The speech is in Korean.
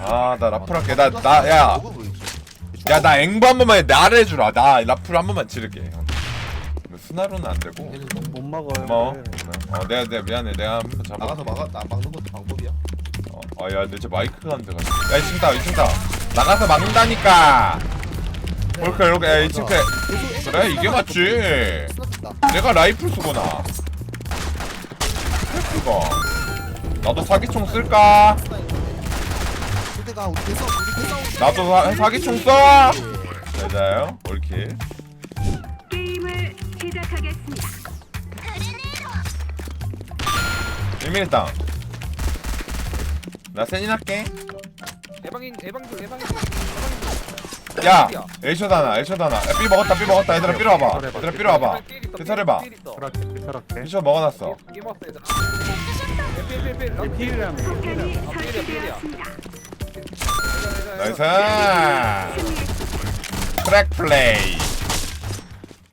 아나 라플 할게. 나나 야. 야 나 앵부 한 번만 나를 해주라. 나 라플 한 번만 지를게. 이거 스나로는 안 되고. 못 막아요. 고마워. 어 내가 내가 미안해. 내가 한 번 잡아. 나가서 막아 나 막는 것도 방법이야. 어, 아야 근데 저 마이크가 안 돼가지고. 야 2층 다 2층 다 나가서 막는다니까. 이렇게 이렇게. 야 2층 때 그래 이게 맞지. 내가 라이플 쓰구나. 그거. 나도 사기총 쓸까? 그때가 우리 대싸 우리 대싸 나도 사, 사기총 써! 맞아요 올킬 게임을 시작하겠습니다. 1mm 땅. 나 세닌 할게. 에방인 에방도 에방인 야, 에이셔 하나, 에이셔 하나. 야, 삐 먹었다, 삐 먹었다. 얘들아, 삐로 와봐. 얘들아, 삐로 와봐. 그렇게 그렇게. 에이셔 먹어놨어. 필이라면 폭탄이 아. 설치되었습니다. 나이스. 트랙 플레이.